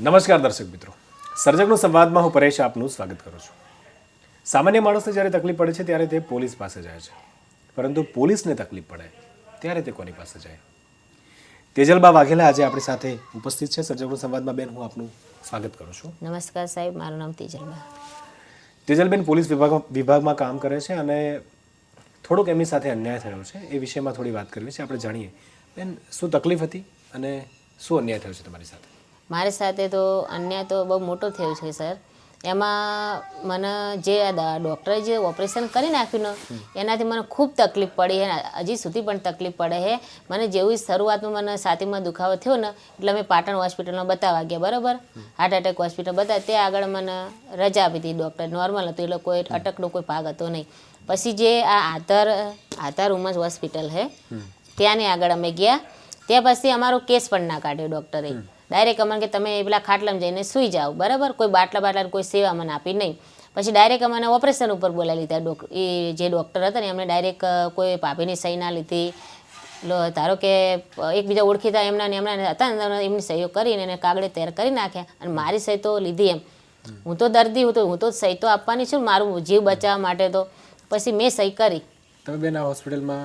નમસ્કાર દર્શક મિત્રો. સર્જકનો સંવાદમાં હું પરેશ આપનું સ્વાગત કરું છું. સામાન્ય માણસને જ્યારે તકલીફ પડે છે ત્યારે તે પોલીસ પાસે જાય છે. પરંતુ પોલીસને તકલીફ પડે ત્યારે તે કોની પાસે જાય? તેજલબા વાઘેલા આજે આપણી સાથે ઉપસ્થિત છે. સર્જકનો સંવાદમાં બેન હું આપનું સ્વાગત કરું છું. નમસ્કાર સાહેબ મારું નામ તેજલબા. તેજલબેન પોલીસ વિભાગમાં વિભાગમાં કામ કરે છે અને થોડોક એમની સાથે અન્યાય થયો છે. એ વિષયમાં થોડી વાત કરવી છે. આપણે જાણીએ. બેન શું તકલીફ હતી અને શું અન્યાય થયો છે તમારી સાથે? મારી સાથે તો અન્યાય તો બહુ મોટો થયો છે સર. એમાં મને જે ડૉક્ટરે જે ઓપરેશન કરી નાખ્યું ને એનાથી મને ખૂબ તકલીફ પડી હે હજી સુધી પણ તકલીફ પડે છે. મને જેવી શરૂઆતમાં મને છાતીમાં દુખાવો થયો ને એટલે અમે પાટણ હોસ્પિટલમાં બતાવવા ગયા બરાબર? હાર્ટ એટેક હોસ્પિટલ બતાવ્યા તે આગળ મને રજા આપી હતી ડૉક્ટર. નોર્મલ હતું એટલે કોઈ અટકનો કોઈ ભાગ હતો નહીં. પછી જે આ આધાર આધાર ઉમસ હોસ્પિટલ છે ત્યાંની આગળ અમે ગયા. ત્યાં પછી અમારો કેસ પણ ના કાઢ્યો ડૉક્ટરે. ડાયરેક્ટ અમને કે તમે પેલા ખાટલામાં જઈને સૂઈ જાઓ, બરાબર? કોઈ બાટલા બાટલા કોઈ સેવા મને આપી નહીં. પછી ડાયરેક્ટ અમને ઓપરેશન ઉપર બોલાવી લીધા ડોક, એ જે ડૉક્ટર હતા ને, એમણે ડાયરેક્ટ કોઈ ભાભીની સહી ના લીધી. ધારો કે એકબીજા ઓળખીતા એમના ને એમના હતા ને એમની સહીઓ કરીને એને કાગળે તૈયાર કરી નાખ્યા અને મારી સહી તો લીધી એમ. હું તો દર્દી હું તો હું તો સહી તો આપવાની છું મારું જીવ બચાવવા માટે તો. પછી મેં સહી કરી. તમે બેન આ હોસ્પિટલમાં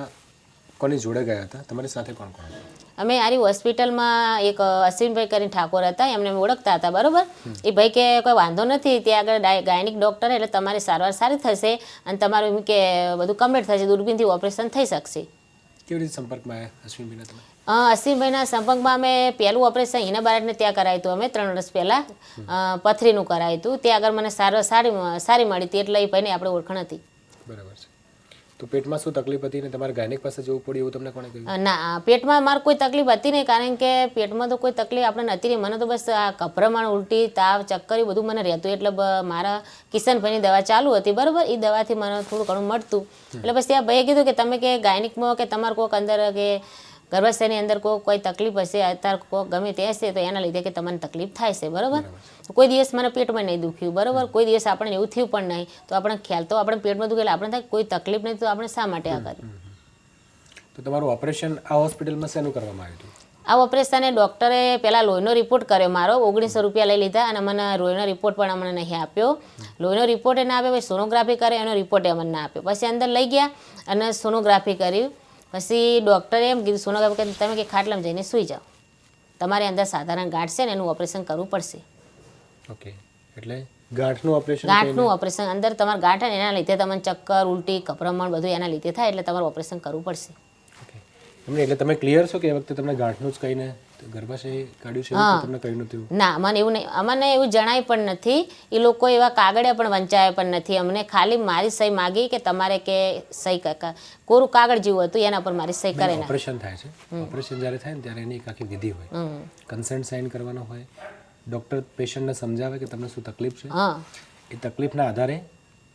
કોની જોડે ગયા હતા? તમારી સાથે કોણ કોણ અમે આરી હોસ્પિટલમાં એક અશ્વિનભાઈ કરીને ઠાકોર હતા એમને ઓળખતા હતા બરોબર? એ ભાઈ કે કોઈ વાંધો નથી ત્યાં આગળ ગાયનિક ડૉક્ટર એટલે તમારી સારવાર સારી થશે અને તમારું કે બધું કમ્પ્લીટ થશે દૂરબીનથી ઓપરેશન થઈ શકશે. કેવી રીતે સંપર્કમાં આવ્યા અશ્વિનભાઈના તમે? અ, અશ્વિનભાઈના સંપર્કમાં અમે પહેલું ઓપરેશન હિના બાળકને ત્યાં કરાવ્યું હતું અમે ત્રણ વર્ષ પહેલાં પથરીનું કરાયું હતું. ત્યાં આગળ મને સારવાર સારી સારી મળી હતી એટલે એ ભાઈને આપણે ઓળખાણ હતી. બરાબર છે. તો પેટમાં શું તકલીફ હતી ને તમારે ગાયનેક પાસે જવું પડ્યું એવું તમને કોણે કહ્યું? ના પેટમાં મારે કોઈ તકલીફ હતી નહીં કારણ કે પેટમાં તો કોઈ તકલીફ આપણે નથી નહીં મને તો બસ આ કપરામણ ઉલટી તાવ ચક્કર એ બધું મને રહેતું. એટલે મારા કિશનભાઈની દવા ચાલુ હતી બરાબર? એ દવાથી મને થોડું ઘણું મળતું. એટલે પછી ત્યાં ભાઈએ કીધું કે તમે કે ગાયનિકમાં કે તમારે કોઈક અંદર કે ગર્ભાશયની અંદર કોઈ કોઈ તકલીફ હશે અત્યારે કોઈ ગમે તે હશે તો એના લીધે કે તમને તકલીફ થાય છે બરાબર? કોઈ દિવસ મને પેટમાં નહીં દુખ્યું બરાબર? કોઈ દિવસ આપણે એવું થયું પણ નહીં તો આપણે ખ્યાલ તો આપણે પેટમાં દુખે એટલે આપણે થાય કોઈ તકલીફ નહીં તો આપણે શા માટે આ કર્યું તો તમારું ઓપરેશન આ હોસ્પિટલમાં શેનું કરવામાં આવ્યું હતું? આ ઓપરેશને ડૉક્ટરે પહેલાં લોહીનો રિપોર્ટ કર્યો મારો ઓગણીસો રૂપિયા લઈ લીધા અને મને લોહીનો રિપોર્ટ પણ અમને નહીં આપ્યો. લોહીનો રિપોર્ટ એ ના આપ્યો પછી સોનોગ્રાફી કરે એનો રિપોર્ટ અમને ના આપ્યો. પછી અંદર લઈ ગયા અને સોનોગ્રાફી કરી. પછી ડૉક્ટરે એમ કીધું સોનોગ્રાફી કે તમે કે ખાટલામાં જઈને સૂઈ જાઓ. તમારે અંદર સાધારણ ગાંઠ છે ને એનું ઓપરેશન કરવું પડશે. ઓકે. એટલે ગાંઠનું ઓપરેશન ગાંઠનું ઓપરેશન. અંદર તમારે ગાંઠ ને એના લીધે તમને ચક્કર ઉલટી કપરમણ બધું એના લીધે થાય એટલે તમારે ઓપરેશન કરવું પડશે. ઓકે. એટલે તમે ક્લિયર છો કે એ વખતે તમને ગાંઠનું જ કહીને ગર્ભાશય કાઢ્યું છે એવું તમને કહ્યું નતું ના મને એવું નહીં અમને એવું જણાય પણ નથી. એ લોકો એવા કાગળે પણ વંચાયા પણ નથી. અમને ખાલી મારી સહી માગી કે તમારે કે સહી કોરું કાગળ જેવું હતું એના પર મારી સહી કરે ઓપરેશન થાય છે. ઓપરેશન જ્યારે થાય ને ત્યારે એની એક આખી વિધિ હોય. હમ. સાઇન કરવાનો હોય. ડૉક્ટર પેશન્ટને સમજાવે કે તમને શું તકલીફ છે. હા. એ તકલીફના આધારે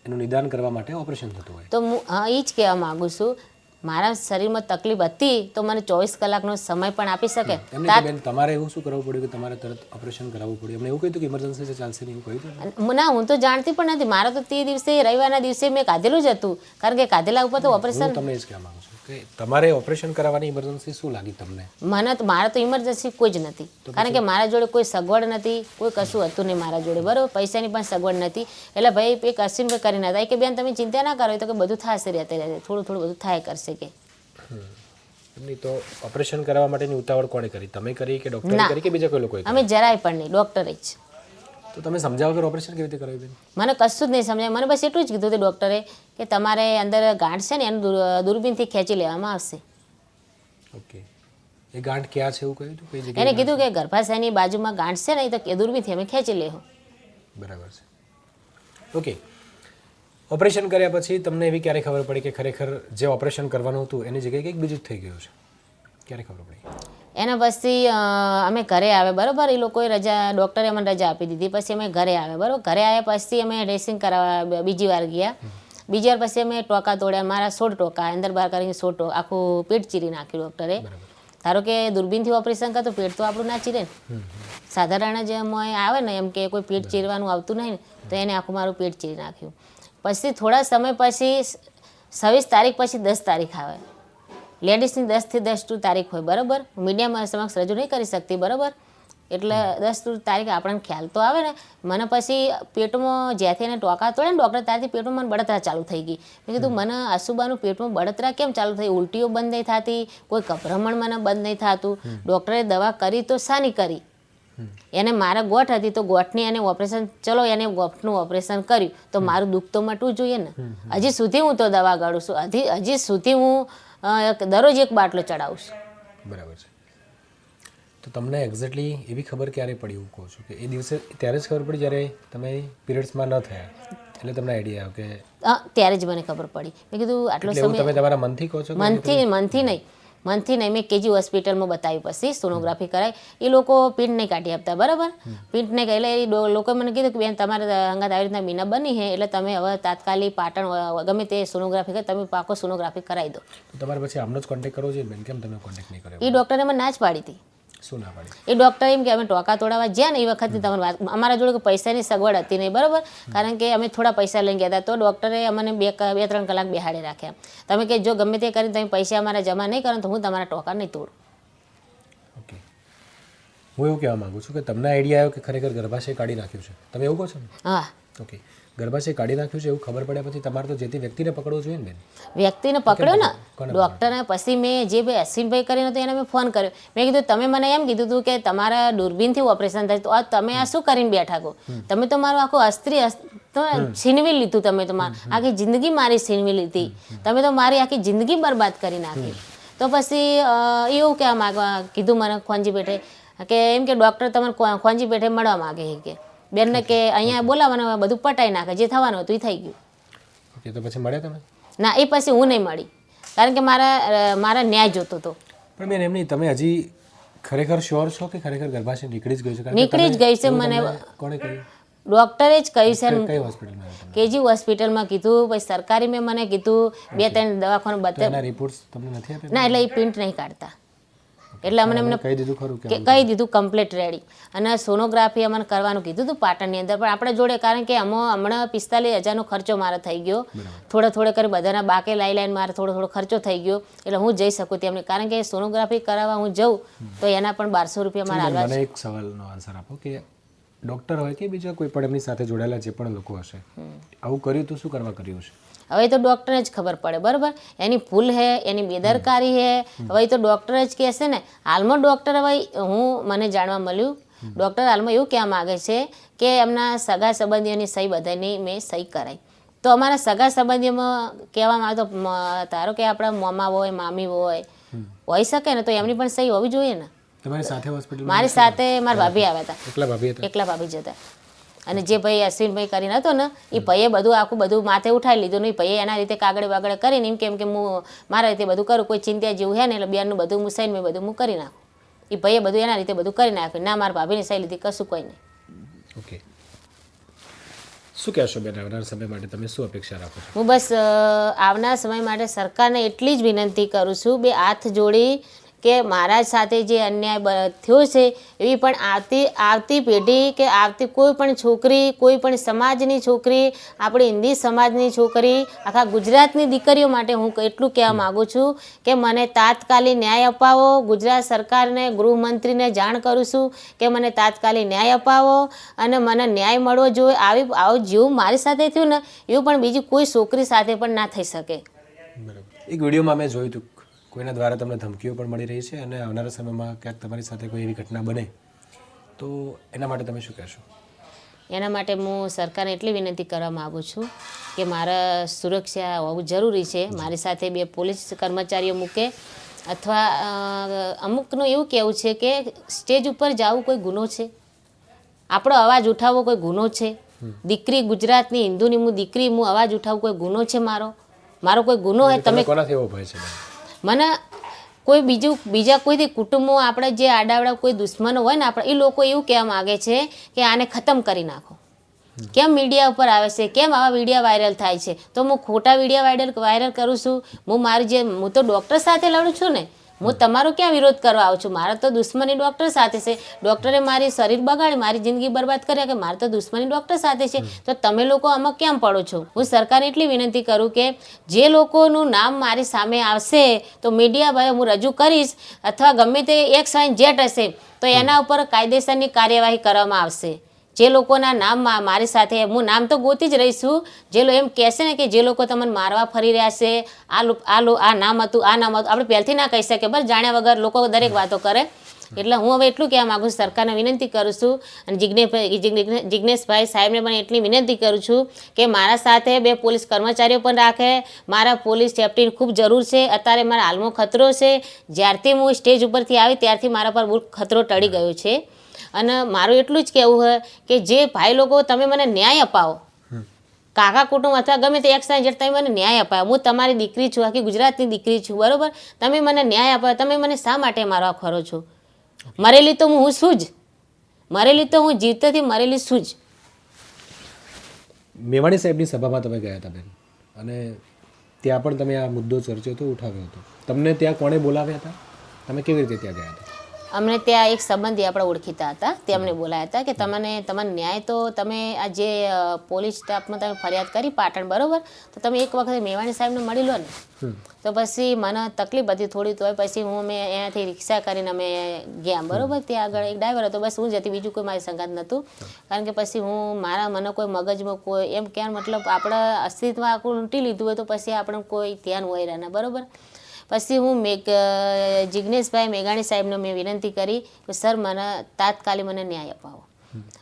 એનું નિદાન કરવા માટે ઓપરેશન થતું હોય. તો હું હા એ જ કહેવા માગું છું. મારા શરીરમાં તકલીફ હતી તો મને ચોવીસ કલાકનો સમય પણ આપી શકે. બેન તમારે એવું શું કરવું પડ્યું કે તમારે તરત ઓપરેશન કરાવવું પડ્યું? એમણે એવું કહ્યું કે ઇમરજન્સી ચાલશે નહીં એવું કહ્યું ના હું તો જાણતી પણ નથી. મારા તો તે દિવસે રવિવારના દિવસે મેં કાઢેલું જ હતું. કારણ કે કાઢેલા ઉપર તો ઓપરેશન તમને જ કહેવા માંગુ તમારે ઓપરેશન કરાવવાની ઇમરજન્સી શું લાગી તમને? મને તો મારે તો ઇમરજન્સી કોઈ જ નથી. કારણ કે મારા જોડે કોઈ સગવડ નથી કોઈ કશું હતું નહીં મારા જોડે બરાબર? પૈસાની પણ સગવડ નથી. એટલે ભાઈ એક અશ્વિનભાઈ કરીને હતા. કે બેન તમે ચિંતા ના કરો તો કે બધું થશે રહેતે રહેતે. થોડું થોડું બધું થાય કરશે કે. નહીં તો ઓપરેશન કરાવવા માટેની ઉતાવળ કોણે કરી? તમે કરી કે ડૉક્ટરે કરી કે બીજા કોઈ લોકોએ અમે જરાય પણ નહીં. ડોક્ટરે જ. તો તમે સમજાવો કે ઓપરેશન કેવી રીતે કરાવ્યું મને કશું જ નહીં સમજાય. મને બસ એટલું જ કીધું હતું ડૉક્ટરે કે તમારે અંદર ગાંઠ છે ને એનું દૂરબીનથી ખેંચી લેવામાં આવશે. ઓકે. એ ગાંઠ ક્યાં છે એવું કહ્યું હતું? કઈ જગ્યાએ એને કીધું કે ગર્ભાશયની બાજુમાં ગાંઠ છે ને એ તો દૂરબીનથી અમે ખેંચી લેહો. બરાબર છે. ઓકે. ઓપરેશન કર્યા પછી તમને એવી ક્યારે ખબર પડી કે ખરેખર જે ઓપરેશન કરવાનું હતું એની જગ્યાએ કંઈક બીજું જ થઈ ગયું છે ક્યારે ખબર પડી? એના પછી અમે ઘરે આવે બરાબર? એ લોકોએ રજા ડૉક્ટરે મને રજા આપી દીધી. પછી અમે ઘરે આવે બરાબર? ઘરે આવ્યા પછી અમે ડ્રેસિંગ કરાવવા બીજી વાર ગયા. બીજી વાર પછી અમે ટોકા તોડ્યા. મારા સોળ ટોકા અંદર બહાર કરીને સોળ ટોકા આખું પેટ ચીરી નાખ્યું ડૉક્ટરે. ધારો કે દૂરબીનથી ઓપરેશન કરતું પેટ તો આપણું ના ચીરે. ને સાધારણ જ એમ આવે ને એમ કે કોઈ પેટ ચીરવાનું આવતું નહીં ને તો એને આખું મારું પેટ ચીરી નાખ્યું. પછી થોડા સમય પછી છવ્વીસ તારીખ પછી દસ તારીખ આવે. લેડીઝની દસથી દસ ટુ તારીખ હોય, બરાબર? મીડિયામાં સમક્ષ રજૂ નહીં કરી શકતી, બરાબર? એટલે દસ તારીખ આપણને ખ્યાલ તો આવે ને. મને પછી પેટમાં જ્યાંથી એને ટોકા તોડે ને ડૉક્ટર ત્યાંથી પેટમાં મને બળતરા ચાલુ થઈ ગઈ. મેં કીધું, મને અસુબાનું પેટમાં બળતરા કેમ ચાલુ થઈ? ઉલટીઓ બંધ નહીં થતી, કોઈ કભ્રમણ મને બંધ નહીં થતું. ડૉક્ટરે દવા કરી તો શાની કરી. એને મારા ગોઠ હતી તો ગોઠની એને ઓપરેશન, ચલો એને ગોઠનું ઓપરેશન કર્યું. તો મારું દુઃખ તો મટવું જોઈએ ને. હજી સુધી હું તો દવા ગાળું છું. હજી હજી સુધી હું દરરોજ એક બાટલો ચડાવું બરાબર છે. તો તમને એક્ઝેક્ટલી એવી ખબર ક્યારે પડી એવું કહું છું કે એ દિવસે ત્યારે જ ખબર પડી જ્યારે તમે પીરિયડ્સમાં ન થયા? એટલે તમને આઈડિયા આવ્યો કે ત્યારે જ મને ખબર પડી. મેં કીધું આટલો સમય તમે તમારા મનથી કહો છો મનથી મનથી નહીં. મનથી નહીં મેં કેજી હોસ્પિટલમાં બતાવી પછી સોનોગ્રાફી કરાય. એ લોકો પિન્ટ નહીં કાઢી આપતા બરાબર? પિન્ટ નહીં એટલે એ લોકોએ મને કીધું કે બેન તમારે અંગાત આવી રીતના મીના બની છે એટલે તમે હવે તાત્કાલિક પાટણ ગમે તે સોનોગ્રાફી કરે તમે પાકો સોનોગ્રાફી કરાવી દો. તમારે પછી આમનો જ કોન્ટેક્ટ કરવો જોઈએ બેન? કેમ તમે કોન્ટેક્ટ નહીં કર્યો? એ ડૉક્ટરે મને ના જ પાડી હતી. શું ના પાડી? એ ડૉક્ટર એમ કે અમે ટોકા તોડાવવા જ્યાં ને એ વખતે તમારી વાત અમારા જોડે પૈસાની સગવડ હતી નહીં બરાબર? કારણ કે અમે થોડા પૈસા લઈને ગયા હતા. તો ડૉક્ટરે અમને બે બે ત્રણ કલાક બેહાડી રાખ્યા. તમે કે જો ગમે તે કરીને તમે પૈસા અમારા જમા નહીં કરો તો હું તમારા ટોકા નહીં તોડું. ઓકે. હું એવું કહેવા માગું છું કે તમને આઈડિયા આવ્યો કે ખરેખર ગર્ભાશય કાઢી નાખ્યું છે? તમે એવું કહો છો? હા. ઓકે. ગર્ભાશય કાઢી નાખ્યું છે એવું ખબર પડ્યા પછી તમારે તો જે તે વ્યક્તિને પકડવો જોઈએ ને બેન? વ્યક્તિને પકડ્યો ને? ડૉક્ટરને પછી મેં જે ભાઈ અશ્વિનભાઈ કરીને તો એને મેં ફોન કર્યો. મેં કીધું તમે મને એમ કીધું હતું કે તમારા દૂરબીનથી ઓપરેશન થાય તો આ તમે આ શું કરીને બેઠા કહો તમે તો મારું આખું અસ્ત્રી અસ- તો છીનવી લીધું તમે તો માર આખી જિંદગી મારી છીનવી લીધી. તમે તો મારી આખી જિંદગી બરબાદ કરી નાખી. તો પછી એવું કહેવા માગવા કીધું મને ખોંજી પેઠે કે એમ કે ડૉક્ટર તમને ખોંજી પેઠે મળવા માગે કે? બેનને કે અહીંયા બોલાવવાનું બધું પટાઈ નાખે જે થવાનું હતું એ થઈ ગયું. ઓકે તો પછી મળ્યા તમે? ના એ પછી હું નહીં મળી. કારણ કે મારા મારા ન્યાય જોતો હતો. પણ બેન એમ નહીં તમે હજી ખરેખર શ્યોર છો કે ખરેખર ગર્ભાશય નીકળી જ ગઈ છે? નીકળી જ ગઈ છે મને કોણે કહ્યું? ડૉક્ટરે જ કહ્યું છે કેજી હોસ્પિટલમાં કીધું પછી સરકારી મેં મને કીધું બે ત્રણ દવાખાનું તો બતાવ એના રિપોર્ટ્સ તમને નથી આપ્યા? ના એટલે એ પ્રિન્ટ નહીં કાઢતા. એટલે અમને એમને કહી દીધું ખરું કે કહી દીધું કમ્પ્લીટ રેડી અને સોનોગ્રાફી અમને કરવાનું કીધું હતું પાટણની અંદર. પણ આપણે જોડે કારણ કે અમો હમણાં પિસ્તાલીસ હજારનો ખર્ચો મારો થઈ ગયો. થોડે થોડે કરી બધાના બાકે લાઈ લાઈને મારે થોડો થોડો ખર્ચો થઈ ગયો. એટલે હું જઈ શકું તેમને કારણ કે સોનોગ્રાફી કરાવવા હું જઉં તો એના પણ બારસો રૂપિયા મારા હાલવા એક સવાલનો આન્સર આપો કે ડૉક્ટર હોય કે બીજા કોઈ પણ એમની સાથે જોડાયેલા જે પણ લોકો હશે આવું કર્યું તો શું કરવા કર્યું છે હવે તો ડૉક્ટરને જ ખબર પડે બરાબર? એની ભૂલ હે એની બેદરકારી હે. હવે તો ડૉક્ટર જ કહેશે ને હાલમાં ડૉક્ટર હવે હું મને જાણવા મળ્યું ડૉક્ટર હાલમાં એવું કહેવા માગે છે કે એમના સગા સંબંધીઓની સહી બધાની મેં સહી કરાઈ. તો અમારા સગા સંબંધીઓમાં કહેવામાં આવે તો ધારો કે આપણા મામા હોય મામી હોય હોઈ શકે ને તો એમની પણ સહી હોવી જોઈએ ને? તમારી સાથે હોસ્પિટલમાં મારી સાથે મારા ભાભી આવ્યા હતા. એકલા ભાભી હતા? એકલા ભાભી જતા અને જે ભાઈ અશ્વિનભાઈ કરીને હતો ને એ ભાઈએ બધું આખું બધું માથે ઉઠાવી લીધું ને એ ભાઈએ એના રીતે કાગળ બાગળ કરીને એમ કેમ કે હું મારા રીતે બધું કરું કોઈ ચિંતા જેવું હે ને એટલે બેનનું બધું હું સહીને બધું હું કરી નાખું. એ ભાઈએ બધું એના રીતે બધું કરી નાખ્યું. ના મારા ભાભીની સહી લીધી કશું કોઈ નહીં. ઓકે. શું કહેશો બેન આવનાર સમય માટે? તમે શું અપેક્ષા રાખો છો? હું બસ આવનાર સમય માટે સરકારને એટલી જ વિનંતી કરું છું બે હાથ જોડી કે મારા સાથે જે અન્યાય થયો છે, એવી પણ આવતી આવતી પેઢી કે આવતી કોઈ પણ છોકરી, કોઈ પણ સમાજની છોકરી, આપણી હિન્દી સમાજની છોકરી, આખા ગુજરાતની દીકરીઓ માટે હું એટલું કહેવા માગું છું કે મને તાત્કાલિક ન્યાય અપાવો, ગુજરાત સરકારને, ગૃહમંત્રીને જાણ કરું છું કે મને તાત્કાલિક ન્યાય અપાવો અને મને ન્યાય મળવો જોઈએ, આવી, આવું જેવું મારી સાથે થયું ને, એવું પણ બીજી કોઈ છોકરી સાથે પણ ના થઈ શકે. એક વિડીયોમાં મેં જોયું હતું કોઈના દ્વારા તમને ધમકીઓ પણ મળી રહી છે અને આવનારા સમયમાં ક્યાંક તમારી સાથે કોઈ એવી ઘટના બને તો એના માટે તમે શું કહેશો? એના માટે હું સરકારને એટલી વિનંતી કરવા માગું છું કે મારા સુરક્ષા હોવું જરૂરી છે. મારી સાથે બે પોલીસ કર્મચારીઓ મૂકે અથવા અમુકનું એવું કહેવું છે કે સ્ટેજ ઉપર જવું કોઈ ગુનો છે. આપણો અવાજ ઉઠાવવો કોઈ ગુનો છે. દીકરી ગુજરાતની હિન્દુની હું દીકરી હું અવાજ ઉઠાવું કોઈ ગુનો છે મારો? મારો કોઈ ગુનો હોય તમે કોનાથી એવો ભય છે? મને કોઈ બીજું, બીજા કોઈથી કુટુંબો આપણે જે આડાવડા કોઈ દુશ્મનો હોય ને આપણે, એ લોકો એવું કહેવા માગે છે કે આને ખતમ કરી નાખો. કેમ મીડિયા ઉપર આવે છે? કેમ આવા વીડિયો વાયરલ થાય છે? તો હું ખોટા વીડિયો વાયરલ વાયરલ કરું છું? હું મારી જે, હું તો ડૉક્ટર સાથે લડું છું ને હું તમારો ક્યાં વિરોધ કરવા આવું છું? મારે તો દુશ્મની ડૉક્ટર સાથે છે. ડૉક્ટરે મારી શરીર બગાડી મારી જિંદગી બરબાદ કર્યા કે મારે તો દુશ્મની ડૉક્ટર સાથે છે. તો તમે લોકો આમાં કેમ પડો છો? હું સરકારને એટલી વિનંતી કરું કે જે લોકોનું નામ મારી સામે આવશે તો મીડિયા ભાઈ હું રજૂ કરીશ અથવા ગમે તે એક્સ વાય જેટ હશે તો એના ઉપર કાયદેસરની કાર્યવાહી કરવામાં આવશે. જે લોકોના નામમાં મારી સાથે, હું નામ તો ગોતી જ રહીશું જે લોકો એમ કહેશે ને કે જે લોકો તમને મારવા ફરી રહ્યા છે, આ આ આ નામ હતું, આ નામ હતું, આપણે પહેલથી ના કહી શકીએ, બસ જાણ્યા વગર લોકો દરેક વાતો કરે. એટલે હું હવે એટલું કહેવા માગું છું, સરકારને વિનંતી કરું છું અને જિજ્ઞેશભાઈ જિજ્ઞેશભાઈ સાહેબને પણ એટલી વિનંતી કરું છું કે મારા સાથે બે પોલીસ કર્મચારીઓ પણ રાખે. મારા પોલીસ સેફટીની ખૂબ જરૂર છે. અત્યારે મારા હાલમાં ખતરો છે. જ્યારથી હું સ્ટેજ ઉપરથી આવી, ત્યારથી મારા પર બહુ ખતરો ટળી ગયો છે. અને મારું એટલું જ કહેવું છે કે જે ભાઈ લોકો તમે મને ન્યાય અપાવો. કાકા કુટુંબ અથવા ગમે તે એક્સ જેટ તમે મને ન્યાય અપાવો. હું તમારી દીકરી છું આખી ગુજરાતની દીકરી છું બરાબર? તમે મને ન્યાય અપાવો. તમે મને શા માટે મારવા ખરો છો? મરેલી તો હું છું જ? મરેલી તો હું જીવતેથી મરેલી શું જ? મેવાણી સાહેબની સભામાં તમે ગયા હતા બેન. અને ત્યાં પણ તમે આ મુદ્દો ચર્ચ્યો હતો ઉઠાવ્યો હતો. તમને ત્યાં કોણે બોલાવ્યા હતા? તમે કેવી રીતે ત્યાં ગયા હતા? અમને ત્યાં એક સંબંધી આપણે ઓળખીતા હતા. તે અમને બોલાયા હતા કે તમને તમને ન્યાય તો તમે આ જે પોલીસ સ્ટાફમાં તમે ફરિયાદ કરી પાટણ બરોબર? તો તમે એક વખત મેવાણી સાહેબને મળી લો ને. તો પછી મને તકલીફ હતી થોડી તો પછી હું મેં એનાથી રિક્ષા કરીને અમે ગયા બરોબર? ત્યાં આગળ એક ડ્રાઈવર હતો બસ હું જતી બીજું કોઈ મારી સંગાત નહોતું. કારણ કે પછી હું મારા મને કોઈ મગજમાં કોઈ એમ કહેવાનો મતલબ આપણે અસ્તિત્વ આખું લૂંટી લીધું હોય તો પછી આપણે કોઈ ધ્યાન હોય રહે ને બરોબર? પછી હું મેઘ જિજ્ઞેશભાઈ મેઘાણી સાહેબને મેં વિનંતી કરી કે સર મને તાત્કાલિક મને ન્યાય અપાવો.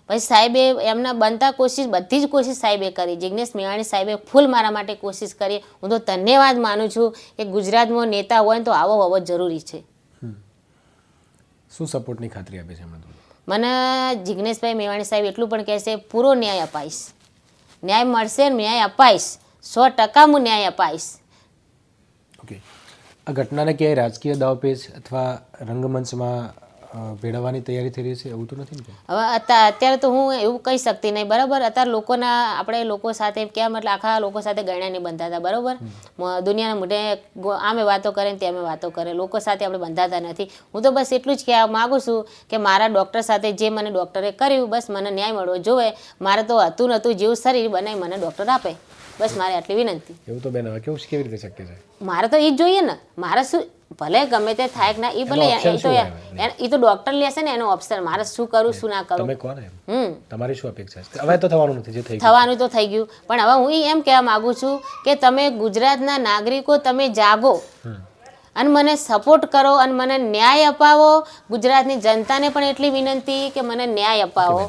પછી સાહેબે એમના બનતા કોશિશ બધી જ કોશિશ સાહેબે કરી. જિજ્ઞેશ મેવાણી સાહેબે ફૂલ મારા માટે કોશિશ કરી. હું તો ધન્યવાદ માનું છું કે ગુજરાતમાં નેતા હોય તો આવો હોવો જરૂરી છે. શું સપોર્ટની ખાતરી આપે છે મને જિજ્ઞેશભાઈ મેવાણી સાહેબ એટલું પણ કહેશે પૂરો ન્યાય અપાઈશ. ન્યાય મળશે ન્યાય અપાઈશ. સો ટકા હું ન્યાય અપાઈશ. આ ઘટનાને ક્યાંય રાજકીય દાવપેચ અથવા રંગમંચમાં ભેળવવાની તૈયારી થઈ રહી છે એવું તો નથી હવે અત્યા- અત્યારે તો હું એવું કહી શકતી નહીં. બરાબર? અત્યારે લોકોના આપણે લોકો સાથે કેમ મતલબ આખા લોકો સાથે ગણ્યા નહીં બંધાતા બરાબર? દુનિયાના મોઢે આમે વાતો કરે ને ત્યાં વાતો કરે. લોકો સાથે આપણે બંધાતા નથી. હું તો બસ એટલું જ કહેવા માગું છું કે મારા ડૉક્ટર સાથે જે મને ડૉક્ટરે કર્યું બસ મને ન્યાય મળવો જોવે મારે તો હતું નહોતું જેવું શરીર બનાવી મને ડૉક્ટર આપે. બસ મારે આટલી વિનંતી. એવું તો બેન હવે કેવું કેવી રીતે શક્ય છે? મારે તો એ જ જોઈએ ને. મારે શું ભલે ગમે તે થાય કે ના એ ભલે એ તો એ તો ડૉક્ટર લેશે ને એનો ઓપ્શન મારે શું કરું શું ના કરું? તમે કોણ હમ. તમારી શું અપેક્ષા છે? હવે તો થવાનું નથી જે થઈ થવાનું તો થઈ ગયું. પણ હવે હું એમ કહેવા માંગુ છું કે તમે ગુજરાતના નાગરિકો તમે જાગો. અને મને સપોર્ટ કરો અને મને ન્યાય અપાવો. ગુજરાતની જનતાને પણ એટલી વિનંતી કે મને ન્યાય અપાવો.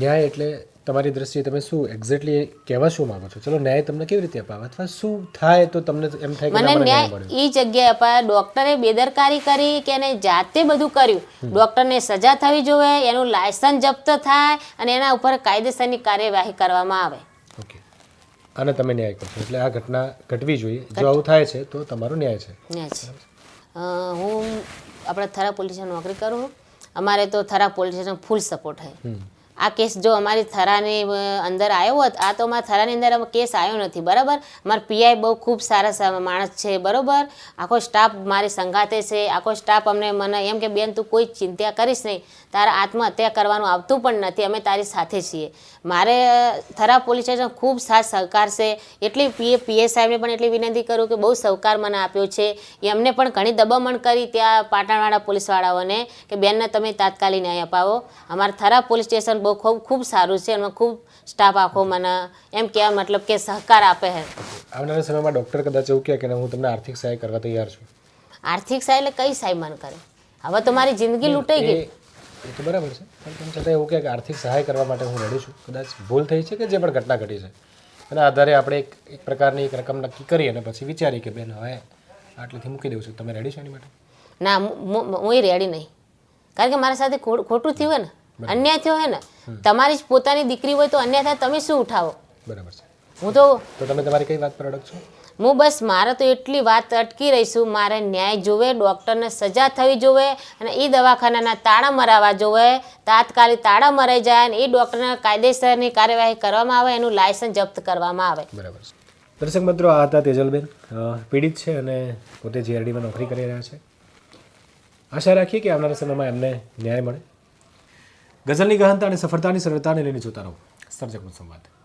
ન્યાય એટલે તમારી દ્રષ્ટિએ તમે શું એક્ઝેક્ટલી કહેવા શું માંગો છો? ચલો ન્યાય તમને કેવી રીતે અપાવે? અથવા શું થાય તો તમને એમ થાય મને ન્યાય એ જગ્યાએ અપાય. ડૉક્ટરે બેદરકારી કરી કે એને જાતે બધું કર્યું. ડૉક્ટરને સજા થવી જોઈએ એનું લાયસન્સ જપ્ત થાય અને એના ઉપર કાયદેસરની કાર્યવાહી કરવામાં આવે. ઓકે. અને તમે ન્યાય કરશો. એટલે આ ઘટના ઘટવી જોઈએ. જો આવું થાય છે તો તમારો ન્યાય છે. ન્યાય છે. હું આપણે થરા પોલીસ નોકરી કરું અમારે તો થરા પોલીસનો ફૂલ સપોર્ટ છે. આ કેસ જો અમારી થરાની અંદર આવ્યો હોત, આ તો અમારા થરાની અંદર કેસ આવ્યો નથી, બરાબર? મારા પીઆઈ બહુ ખૂબ સારા માણસ છે, બરાબર? આખો સ્ટાફ મારી સંગાતે છે, આખો સ્ટાફ અમને મને એમ કે, બેન, તું કોઈ ચિંતા કરીશ નહીં, તારા આત્મહત્યા કરવાનું આવતું પણ નથી, અમે તારી સાથે છીએ. મારે થરા પોલીસ સ્ટેશન ખૂબ સાથ સહકાર છે, એટલી પીએ પીએ સાહેબને પણ એટલી વિનંતી કરું કે બહુ સહકાર મને આપ્યો છે એમને પણ ઘણી દબામણ કરી ત્યાં પાટણવાળા પોલીસવાળાઓને કે, બેનને તમે તાત્કાલિક ન્યાય અપાવો. અમારા થરા પોલીસ સ્ટેશન બહુ ખૂબ ખૂબ સારું છે એમાં ખૂબ સ્ટાફ આખો મને એમ કહેવા મતલબ કે સહકાર આપે છે. આવનારા સમયમાં ડૉક્ટર કદાચ એવું કહે કે હું તમને આર્થિક સહાય કરવા તૈયાર છું. આર્થિક સહાય એટલે કઈ સહાય મને કરે? હવે તો મારી જિંદગી લૂંટાઈ ગઈ. એ તો બરાબર છે. પણ તેમ છતાં એવું કહે કે આર્થિક સહાય કરવા માટે હું રેડી છું. કદાચ ભૂલ થઈ છે કે જે પણ ઘટના ઘટી છે. એના આધારે આપણે એક એક પ્રકારની એક રકમ નક્કી કરી અને પછી વિચારીએ કે બેન હવે આટલેથી મૂકી દઉં છું. તમે રેડી છો એની માટે? ના હું એ રેડી નહીં. કારણ કે મારા સાથે ખોટ- ખોટું થયું હોય ને અન્યાય થયો હે ને તમારી જ પોતાની દીકરી હોય તો અન્યાય થાય તમે શું ઉઠાવો? બરાબર છે. હું તો તો તમે તમારી કઈ વાત પર અડગ છો? હું બસ મારે તો એટલી વાત અટકી રહીશું. મારે ન્યાય જોવે ડૉક્ટરને સજા થવી જોવે અને એ દવાખાનાના તાળા મરાવા જોવે. તાત્કાલિક તાળા મરાઈ જાય અને એ ડૉક્ટરને કાયદેસરની કાર્યવાહી કરવામાં આવે એનું લાયસન્સ જપ્ત કરવામાં આવે. બરાબર છે. દર્શક મિત્રો આ હતા તેજલબેન. પીડિત છે અને પોતે જીઆરડીમાં નોકરી કરી રહ્યા છે. આશા રાખીએ કે આવનારા સમયમાં એમને ન્યાય મળે. ગઝલની ગહનતા અને સફળતાની સરળતાને લઈને જોતા રહો. સર્જકનો સંવાદ.